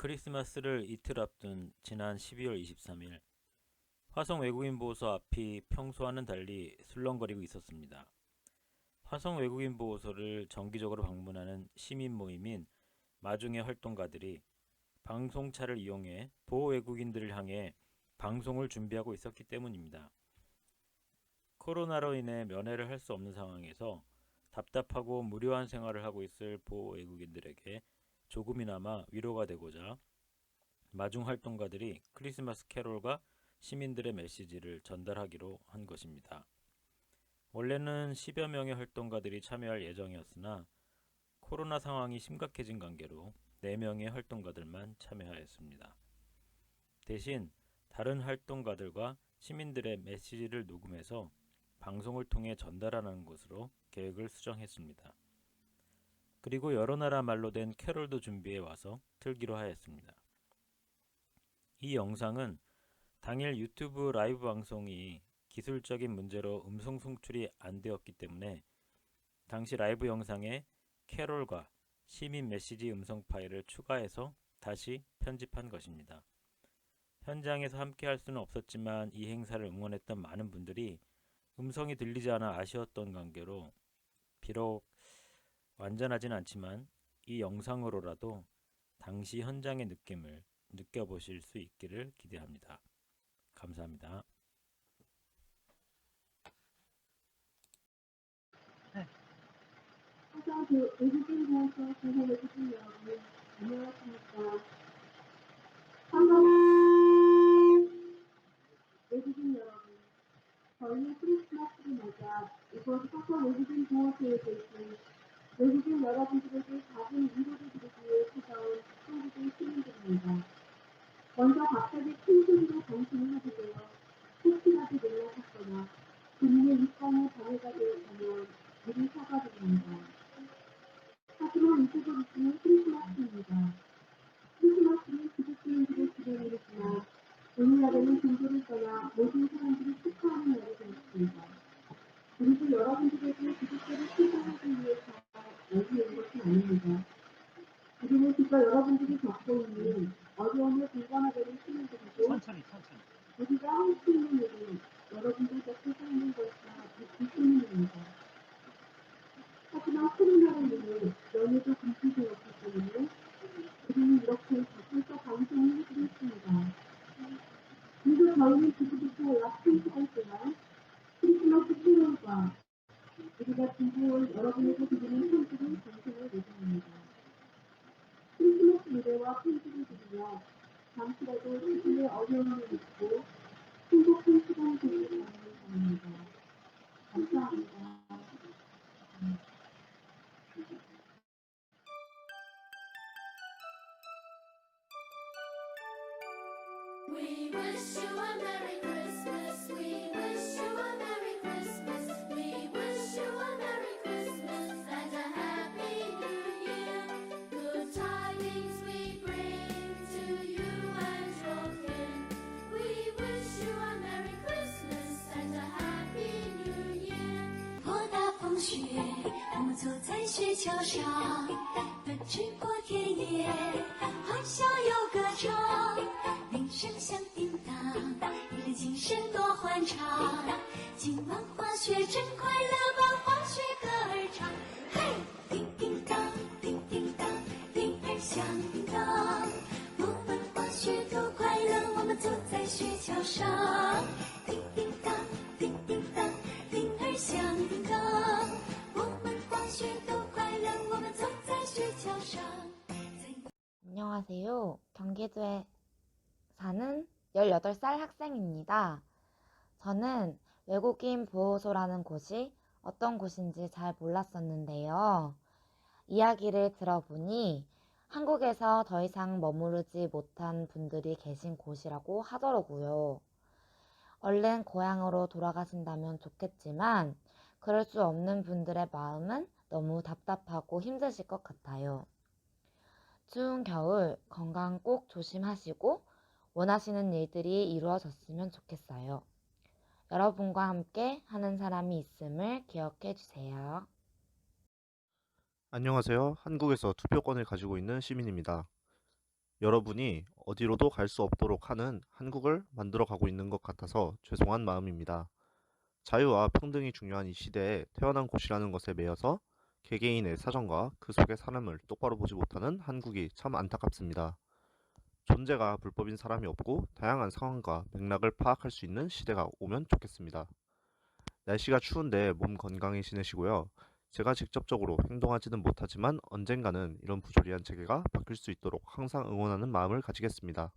크리스마스를 이틀 앞둔 지난 12월 23일 화성 외국인 보호소 앞이 평소와는 달리 술렁거리고 있었습니다. 화성 외국인 보호소를 정기적으로 방문하는 시민 모임인 마중의 활동가들이 방송차를 이용해 보호 외국인들을 향해 방송을 준비하고 있었기 때문입니다. 코로나로 인해 면회를 할 수 없는 상황에서 답답하고 무료한 생활을 하고 있을 보호 외국인들에게 조금이나마 위로가 되고자 마중 활동가들이 크리스마스 캐롤과 시민들의 메시지를 전달하기로 한 것입니다. 원래는 10여 명의 활동가들이 참여할 예정이었으나 코로나 상황이 심각해진 관계로 4명의 활동가들만 참여하였습니다. 대신 다른 활동가들과 시민들의 메시지를 녹음해서 방송을 통해 전달하는 것으로 계획을 수정했습니다. 그리고 여러 나라 말로 된 캐롤도 준비해 와서 틀기로 하였습니다. 이 영상은 당일 유튜브 라이브 방송이 기술적인 문제로 음성 송출이 안 되었기 때문에 당시 라이브 영상에 캐롤과 시민 메시지 음성 파일을 추가해서 다시 편집한 것입니다. 현장에서 함께 할 수는 없었지만 이 행사를 응원했던 많은 분들이 음성이 들리지 않아 아쉬웠던 관계로 비록 완전하진 않지만 이 영상으로라도 당시 현장의 느낌을 느껴보실 수 있기를 기대합니다. 감사합니다. 화성 그 외국인 보호소 전체 외국인 여러분 안녕하십니까 화성 외국인 여러분 저희는 크리스마스를 맞아 이곳 화성 외국인 보호소에 계신 외국인 여러분들에게 작은 위로를 드리기 위해 찾아온 한국의 시민들입니다. 먼저 갑자기 큰 소리로 방송을 하게 되어 혹시라도 놀라셨거나 본인의 일상에 방해가 되었다면 미리 사과드립니다. 하지만 있는 크리스마스입니다. 크리스마스는 기독교인들의 기념일이지만 오늘날에는 종교를 떠나 모든 사람들이 축하하는 날이 되었습니다. 그리고 여러분들에게 기독교를 실천하기 위해서 온 것이 아닙니다. 우리는 그저 여러분들이 겪고 있는 어려움을 공감하려는 시민들이고 천천히 천천히 우리가 할 수 있는 일은 여러분들 곁에 서 있는 것과 그 때문입니다. 하지만 코로나로 인해 연애도 금지되었기 때문에 우리는 이렇게 밖에서 방송을 했습니다. 그리고 저희는 지금부터 약 1시 雪橇上，奔驰过田野，欢笑又歌唱，铃声响叮当，一个精神多欢畅。今晚滑雪真快乐， 안녕하세요. 경기도에 사는 18살 학생입니다. 저는 외국인 보호소라는 곳이 어떤 곳인지 잘 몰랐었는데요. 이야기를 들어보니 한국에서 더 이상 머무르지 못한 분들이 계신 곳이라고 하더라고요. 얼른 고향으로 돌아가신다면 좋겠지만 그럴 수 없는 분들의 마음은 너무 답답하고 힘드실 것 같아요. 추운 겨울 건강 꼭 조심하시고 원하시는 일들이 이루어졌으면 좋겠어요. 여러분과 함께 하는 사람이 있음을 기억해 주세요. 안녕하세요. 한국에서 투표권을 가지고 있는 시민입니다. 여러분이 어디로도 갈 수 없도록 하는 한국을 만들어 가고 있는 것 같아서 죄송한 마음입니다. 자유와 평등이 중요한 이 시대에 태어난 곳이라는 것에 매여서 개개인의 사정과 그 속의 사람을 똑바로 보지 못하는 한국이 참 안타깝습니다. 존재가 불법인 사람이 없고 다양한 상황과 맥락을 파악할 수 있는 시대가 오면 좋겠습니다. 날씨가 추운데 몸 건강히 지내시고요. 제가 직접적으로 행동하지는 못하지만 언젠가는 이런 부조리한 체계가 바뀔 수 있도록 항상 응원하는 마음을 가지겠습니다.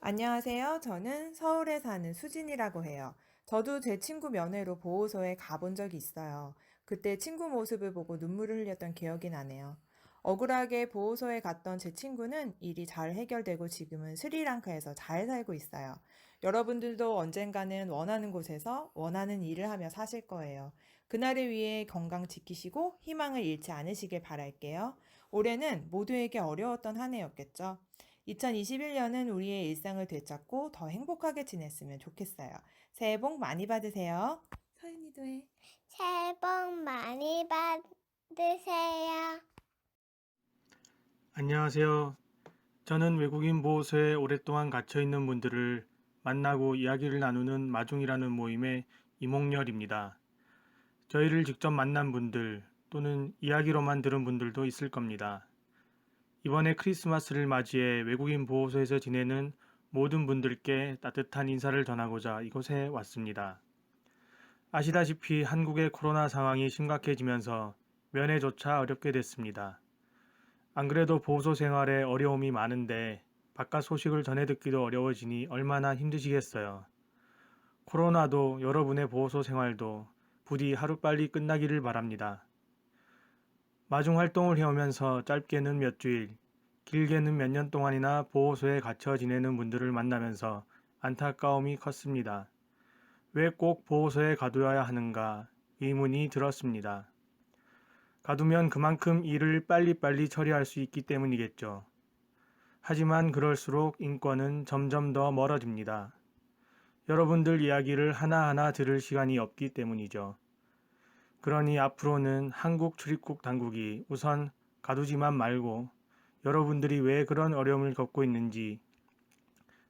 안녕하세요. 저는 서울에 사는 수진이라고 해요. 저도 제 친구 면회로 보호소에 가본 적이 있어요. 그때 친구 모습을 보고 눈물을 흘렸던 기억이 나네요. 억울하게 보호소에 갔던 제 친구는 일이 잘 해결되고 지금은 스리랑카에서 잘 살고 있어요. 여러분들도 언젠가는 원하는 곳에서 원하는 일을 하며 사실 거예요. 그날을 위해 건강 지키시고 희망을 잃지 않으시길 바랄게요. 올해는 모두에게 어려웠던 한 해였겠죠. 2021년은 우리의 일상을 되찾고 더 행복하게 지냈으면 좋겠어요. 새해 복 많이 받으세요. 서윤이도 해. 새해 복 많이 받으세요. 안녕하세요. 저는 외국인 보호소에 오랫동안 갇혀 있는 분들을 만나고 이야기를 나누는 마중이라는 모임의 이몽열입니다. 저희를 직접 만난 분들 또는 이야기로만 들은 분들도 있을 겁니다. 이번에 크리스마스를 맞이해 외국인 보호소에서 지내는 모든 분들께 따뜻한 인사를 전하고자 이곳에 왔습니다. 아시다시피 한국의 코로나 상황이 심각해지면서 면회조차 어렵게 됐습니다. 안 그래도 보호소 생활에 어려움이 많은데 바깥 소식을 전해 듣기도 어려워지니 얼마나 힘드시겠어요. 코로나도 여러분의 보호소 생활도 부디 하루빨리 끝나기를 바랍니다. 마중 활동을 해오면서 짧게는 몇 주일, 길게는 몇 년 동안이나 보호소에 갇혀 지내는 분들을 만나면서 안타까움이 컸습니다. 왜 꼭 보호소에 가둬야 하는가 의문이 들었습니다. 가두면 그만큼 일을 빨리빨리 처리할 수 있기 때문이겠죠. 하지만 그럴수록 인권은 점점 더 멀어집니다. 여러분들 이야기를 하나하나 들을 시간이 없기 때문이죠. 그러니 앞으로는 한국 출입국 당국이 우선 가두지만 말고 여러분들이 왜 그런 어려움을 겪고 있는지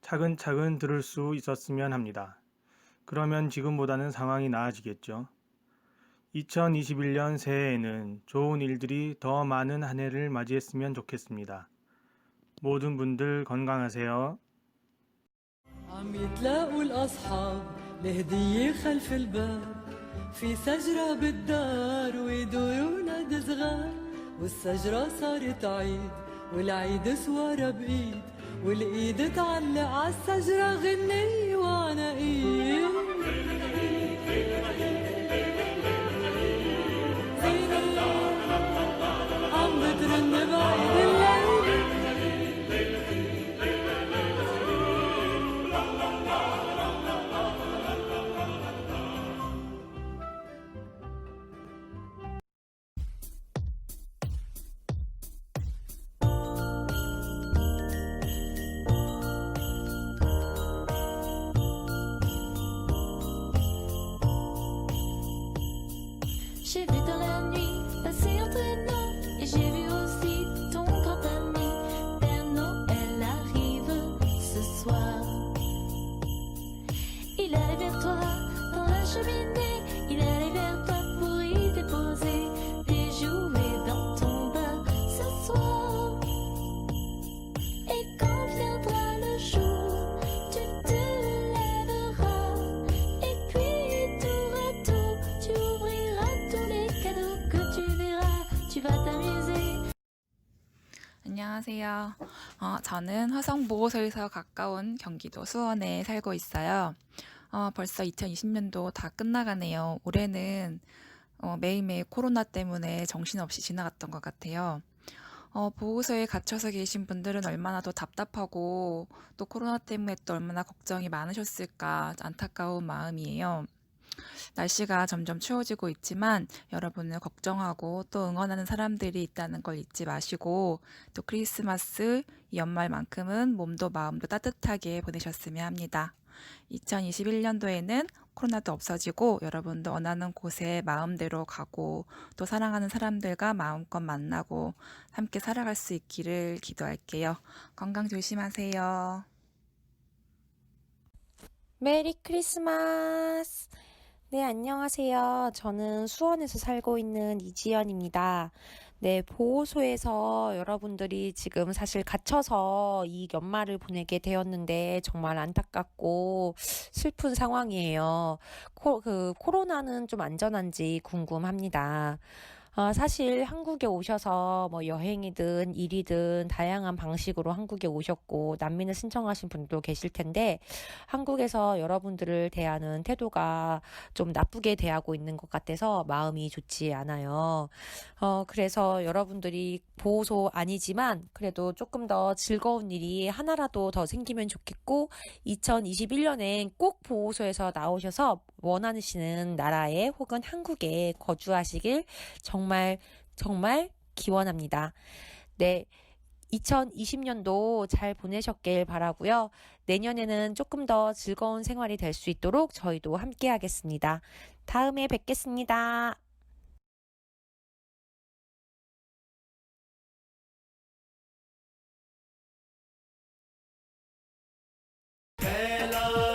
차근차근 들을 수 있었으면 합니다. 그러면 지금보다는 상황이 나아지겠죠. 2021년 새해에는 좋은 일들이 더 많은 한 해를 맞이했으면 좋겠습니다. 모든 분들 건강하세요. عم يتلاقوا الأصحاب لهدية خلف الباب في شجرة بالدار ويدوروا ولاد صغار والشجرة صارت عيد والعيد سوارة بإيد والإيد تعلق عالشجرة غنية وعناقيد 안녕하세요. 어, 저는 화성보호소에서 가까운 경기도 수원에 살고 있어요. 어, 벌써 2020년도 다 끝나가네요. 올해는 어, 매일매일 코로나 때문에 정신없이 지나갔던 것 같아요. 어, 보호소에 갇혀서 계신 분들은 얼마나 더 답답하고 또 코로나 때문에 또 얼마나 걱정이 많으셨을까 안타까운 마음이에요. 날씨가 점점 추워지고 있지만 여러분을 걱정하고 또 응원하는 사람들이 있다는 걸 잊지 마시고 또 크리스마스 이 연말만큼은 몸도 마음도 따뜻하게 보내셨으면 합니다. 2021년도에는 코로나도 없어지고 여러분도 원하는 곳에 마음대로 가고 또 사랑하는 사람들과 마음껏 만나고 함께 살아갈 수 있기를 기도할게요. 건강 조심하세요. 메리 크리스마스! 네, 안녕하세요. 저는 수원에서 살고 있는 이지연입니다. 네, 보호소에서 여러분들이 지금 사실 갇혀서 이 연말을 보내게 되었는데 정말 안타깝고 슬픈 상황이에요. 코, 그, 코로나는 좀 안전한지 궁금합니다. 아, 사실 한국에 오셔서 뭐 여행이든 일이든 다양한 방식으로 한국에 오셨고 난민을 신청하신 분도 계실 텐데 한국에서 여러분들을 대하는 태도가 좀 나쁘게 대하고 있는 것 같아서 마음이 좋지 않아요. 어, 그래서 여러분들이 보호소 아니지만 그래도 조금 더 즐거운 일이 하나라도 더 생기면 좋겠고 2021년엔 꼭 보호소에서 나오셔서 원하시는 나라에 혹은 한국에 거주하시길 정말 정말 정말 기원합니다. 네. 2020년도 잘 보내셨길 바라고요. 내년에는 조금 더 즐거운 생활이 될 수 있도록 저희도 함께 하겠습니다. 다음에 뵙겠습니다. Hello.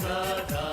Zada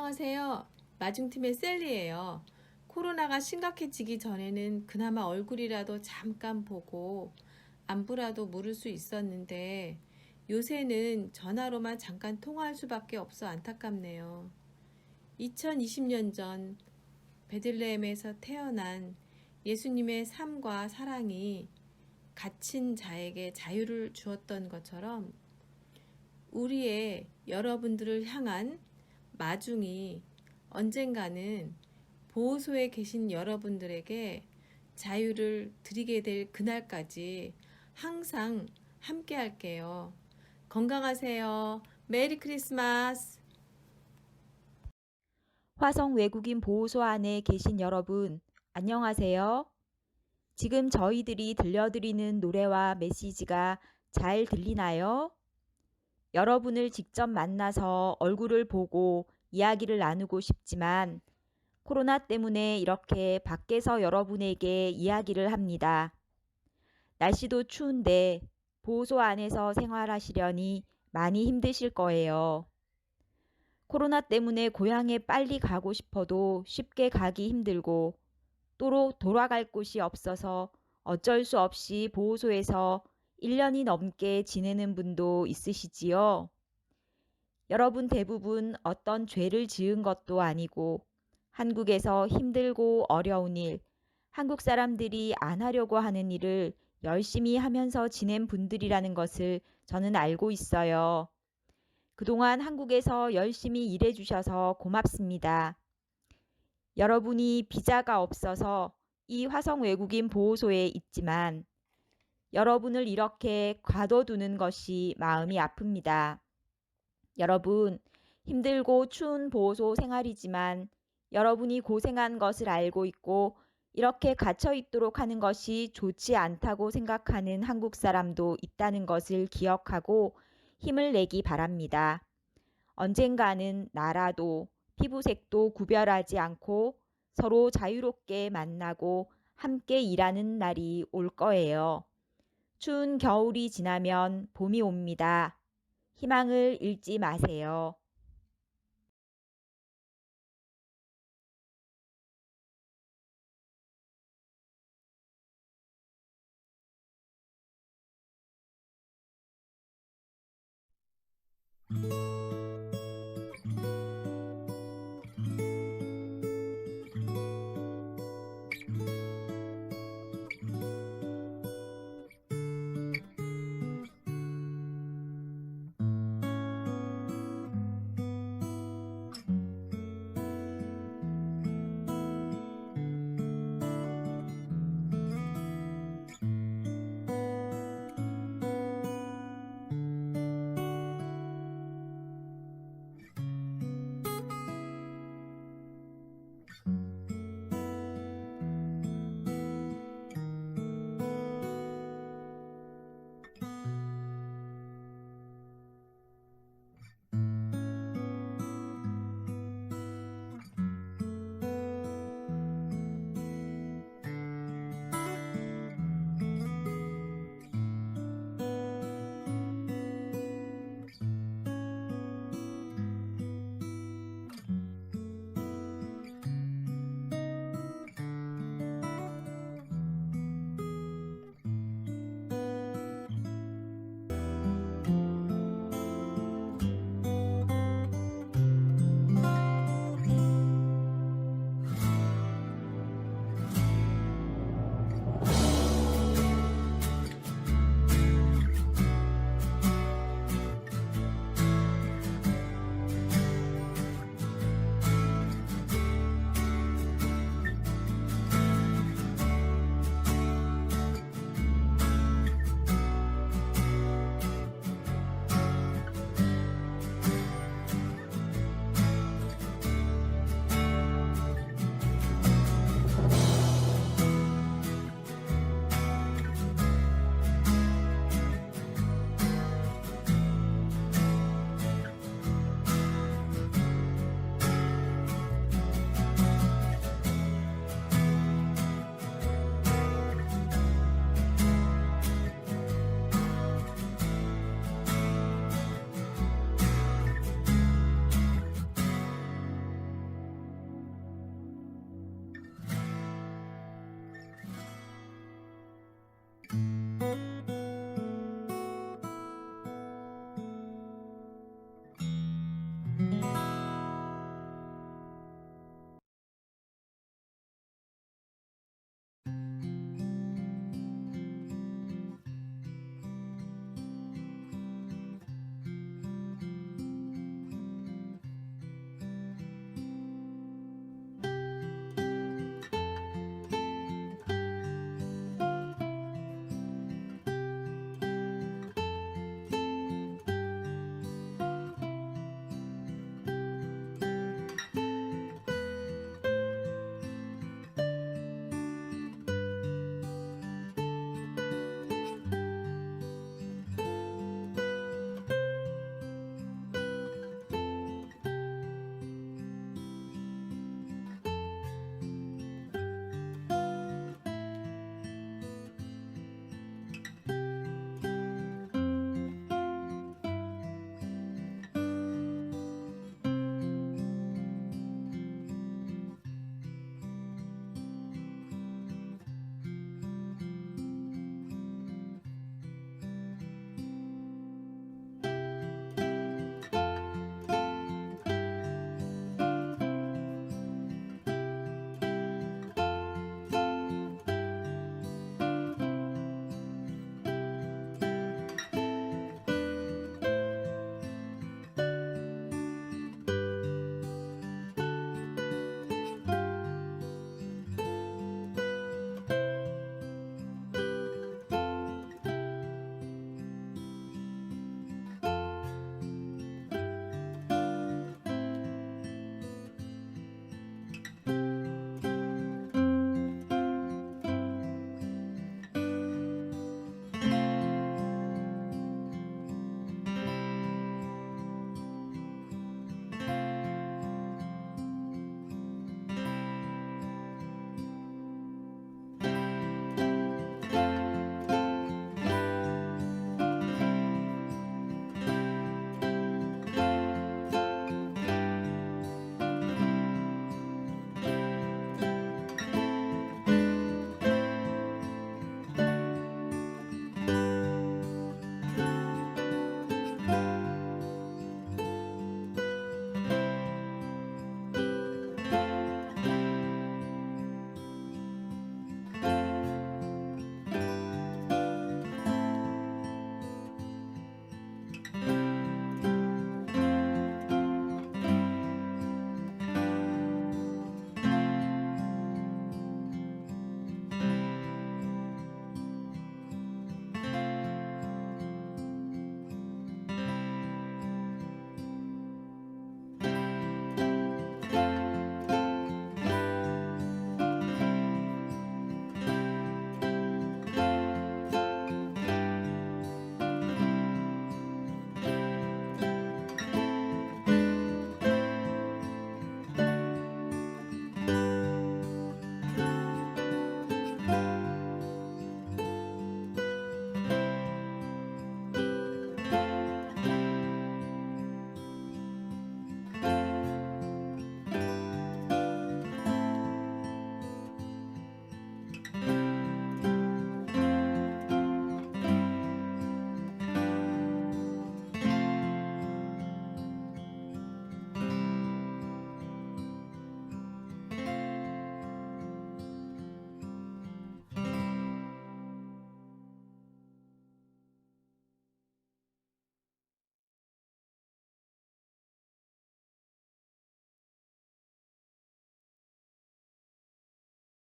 안녕하세요. 마중팀의 셀리예요. 코로나가 심각해지기 전에는 그나마 얼굴이라도 잠깐 보고 안부라도 물을 수 있었는데 요새는 전화로만 잠깐 통화할 수밖에 없어 안타깝네요. 2020년 전 베들레헴에서 태어난 예수님의 삶과 사랑이 갇힌 자에게 자유를 주었던 것처럼 우리의 여러분들을 향한 마중이 언젠가는 보호소에 계신 여러분들에게 자유를 드리게 될 그날까지 항상 함께 할게요. 건강하세요. 메리 크리스마스! 화성 외국인 보호소 안에 계신 여러분, 안녕하세요. 지금 저희들이 들려드리는 노래와 메시지가 잘 들리나요? 여러분을 직접 만나서 얼굴을 보고 이야기를 나누고 싶지만 코로나 때문에 이렇게 밖에서 여러분에게 이야기를 합니다. 날씨도 추운데 보호소 안에서 생활하시려니 많이 힘드실 거예요. 코로나 때문에 고향에 빨리 가고 싶어도 쉽게 가기 힘들고 또로 돌아갈 곳이 없어서 어쩔 수 없이 보호소에서 1년이 넘게 지내는 분도 있으시지요. 여러분 대부분 어떤 죄를 지은 것도 아니고 한국에서 힘들고 어려운 일, 한국 사람들이 안 하려고 하는 일을 열심히 하면서 지낸 분들이라는 것을 저는 알고 있어요. 그동안 한국에서 열심히 일해 주셔서 고맙습니다. 여러분이 비자가 없어서 이 화성 외국인 보호소에 있지만 여러분을 이렇게 가둬두는 것이 마음이 아픕니다. 여러분, 힘들고 추운 보호소 생활이지만 여러분이 고생한 것을 알고 있고 이렇게 갇혀 있도록 하는 것이 좋지 않다고 생각하는 한국 사람도 있다는 것을 기억하고 힘을 내기 바랍니다. 언젠가는 나라도 피부색도 구별하지 않고 서로 자유롭게 만나고 함께 일하는 날이 올 거예요. 추운 겨울이 지나면 봄이 옵니다. 희망을 잃지 마세요. you